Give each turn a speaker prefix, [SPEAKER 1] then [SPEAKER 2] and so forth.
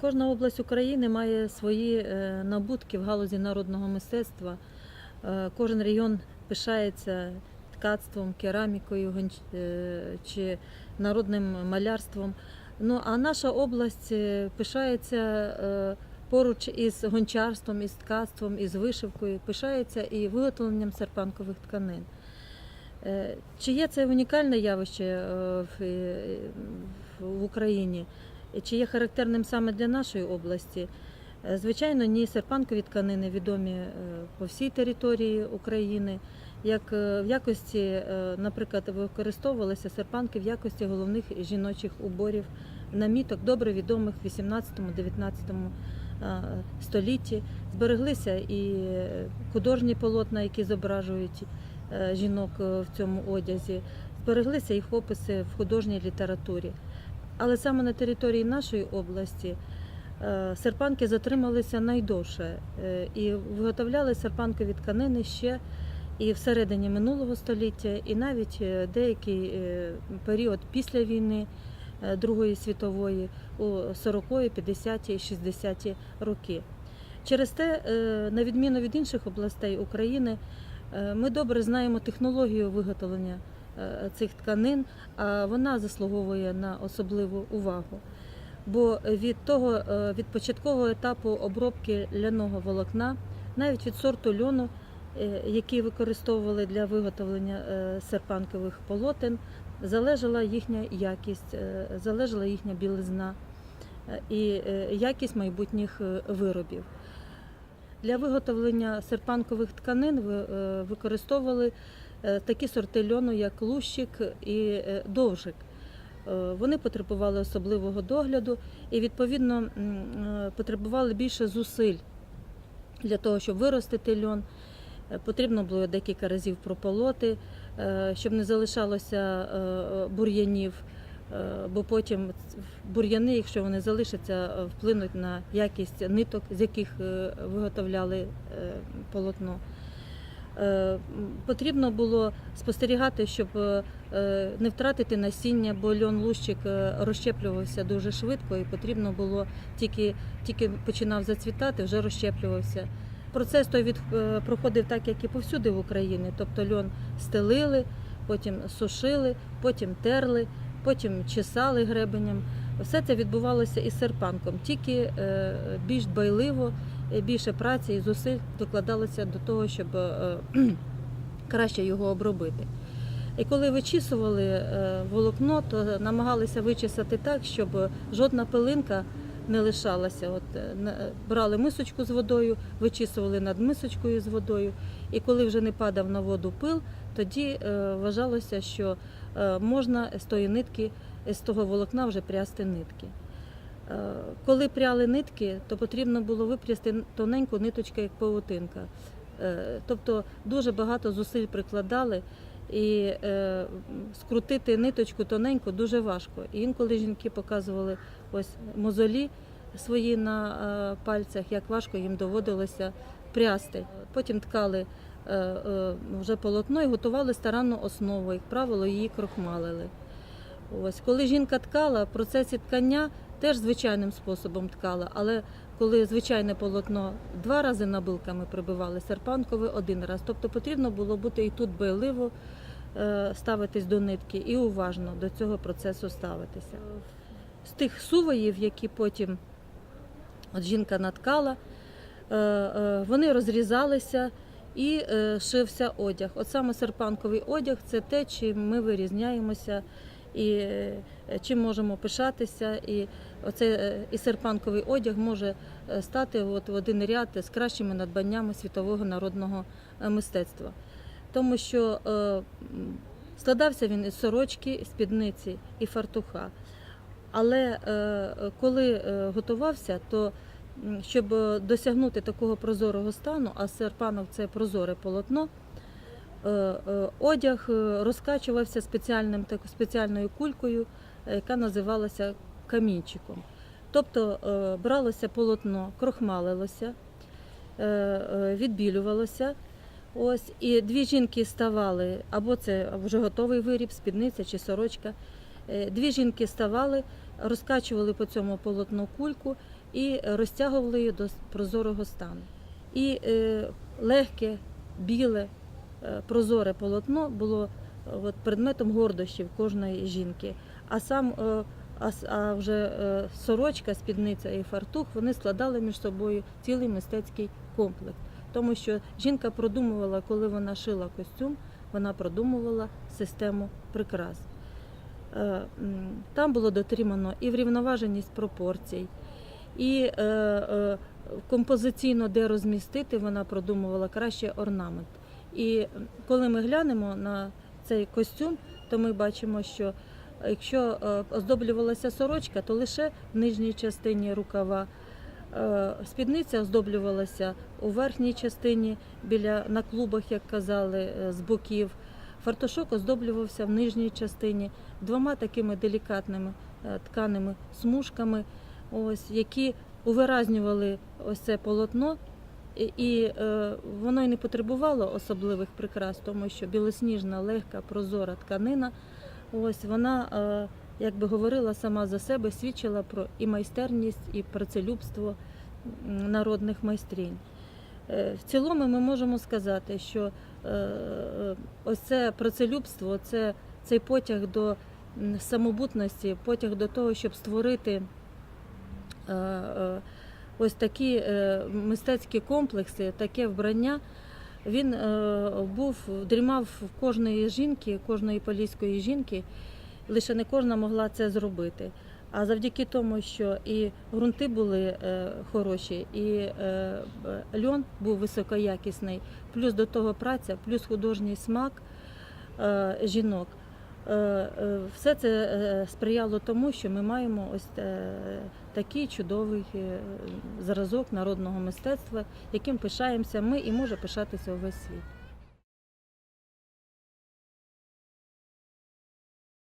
[SPEAKER 1] Кожна область України має свої е, набутки в галузі народного мистецтва. Е, Кожен регіон пишається ткацтвом, керамікою е, чи народним малярством. Ну а наша область пишається поруч із гончарством, із ткацтвом, із вишивкою, пишається і виготовленням серпанкових тканин. Чи є це унікальне явище в Україні? Чи є характерним саме для нашої області? Е, Звичайно, ні, серпанкові тканини відомі е, по всій території України. Як е, в якості, наприклад, використовувалися серпанки в якості головних жіночих уборів наміток, добре відомих в 18-19 е, столітті. Збереглися і художні полотна, які зображують жінок в цьому одязі, збереглися їх описи в художній літературі. Але саме на території нашої області е, серпанки затрималися найдовше е, і виготовляли серпанкові тканини ще і всередині минулого століття, і навіть е, деякий період після війни Другої світової у 40-ті, 50-ті, 60-ті роки. Через те, на відміну від інших областей України, ми добре знаємо технологію виготовлення цих тканин, а вона заслуговує на особливу увагу. Бо від того, е, від початкового етапу обробки ляного волокна, навіть від сорту льону, е, який використовували для виготовлення е, серпанкових полотен, залежала їхня якість, е, залежала їхня білизна е, і е, якість майбутніх е, виробів. Для виготовлення серпанкових тканин ви- е, використовували е, такі сорти льону, як лущик і е, довжик. Е, Вони потребували особливого догляду і, відповідно, е, потребували більше зусиль для того, щоб виростити льон. Е, Потрібно було декілька разів прополоти, е, щоб не залишалося е, бур'янів, е, бо потім бур'яни, якщо вони залишаться, е, вплинуть на якість ниток, з яких е, виготовляли е, полотно. Е, Потрібно було спостерігати, щоб е, е, не втратити насіння, бо льон лущик розщеплювався дуже швидко, і потрібно було тільки, тільки починав зацвітати, вже розщеплювався. Процес той від, проходив так, як і повсюди в Україні. Тобто льон стелили, потім сушили, потім терли, потім чесали гребенем. Все це відбувалося із серпанком, тільки більш дбайливо, е, більше праці і зусиль докладалося до того, щоб е, краще його обробити. І коли вичісували е, волокно, то намагалися вичесати так, щоб жодна пилинка не лишалася. От е, брали мисочку з водою, вичісували над мисочкою з водою, і коли вже не падав на воду пил, тоді е, вважалося, що е, можна з тої нитки, з того волокна вже прясти нитки. Е, Коли пряли нитки, то потрібно було випрясти тоненьку ниточку, як павутинка. Е, Тобто дуже багато зусиль прикладали, і е, скрутити ниточку тоненьку дуже важко. І інколи жінки показували ось мозолі свої на пальцях, як важко їм доводилося прясти. Потім ткали вже полотно і готували старанну основу, як правило, її крохмалили. Ось коли жінка ткала, в процесі ткання теж звичайним способом ткала, але коли звичайне полотно два рази набилками прибивали, серпанкове один раз. Тобто потрібно було бути і тут байливо е, ставитись до нитки, і уважно до цього процесу ставитися. З тих сувоїв, які потім от жінка наткала, е, е, вони розрізалися і шився одяг. От саме серпанковий одяг це те, чим ми вирізняємося і е, чим можемо пишатися. І оце е, і серпанковий одяг може е, стати от в один ряд з кращими надбаннями світового народного мистецтва. Тому що складався він із сорочки, спідниці і фартуха. Але коли готувався, то щоб досягнути такого прозорого стану, а серпанок це прозоре полотно, одяг е, розкачувався спеціальним, так, спеціальною кулькою, е, яка називалася камінчиком. Тобто е, бралося полотно, крохмалилося, е, е, відбілювалося. Ось, і дві жінки ставали, або це вже готовий виріб, спідниця чи сорочка. Е, Дві жінки ставали розкачували по цьому полотну кульку і розтягували її до прозорого стану. І е, легке, біле, е, прозоре полотно було е, от, предметом гордощів кожної жінки. А сам е, а, вже е, сорочка, спідниця і фартух вони складали між собою цілий мистецький комплекс. Тому що жінка продумувала, коли вона шила костюм, вона продумувала систему прикрас. Е, Там було дотримано і врівноваженість пропорцій, і е, е, композиційно де розмістити, вона продумувала краще орнамент. І коли ми глянемо на цей костюм, то ми бачимо, що якщо е, оздоблювалася сорочка, то лише в нижній частині рукава. Е, Спідниця оздоблювалася у верхній частині біля на клубах, як казали, е, з боків. Фартушок оздоблювався в нижній частині двома такими делікатними е, тканими смужками, ось, які увиразнювали ось це полотно. І, е, воно й не потребувало особливих прикрас, тому що білосніжна, легка, прозора тканина, ось вона, е, як би говорила сама за себе, свідчила про і майстерність, і працелюбство народних майстрінь. Е, В цілому ми можемо сказати, що ось це працелюбство, це цей потяг до самобутності, потяг до того, щоб створити ось такі е, мистецькі комплекси, таке вбрання. Він е, був дрімав в кожної жінки, кожної поліської жінки. Лише не кожна могла це зробити. А завдяки тому, що і ґрунти були е, хороші, і льон був високоякісний, плюс до того праця, плюс художній смак жінок. Е, е, Все це е, сприяло тому, що ми маємо ось такий чудовий зразок народного мистецтва, яким пишаємося ми і може пишатися увесь світ.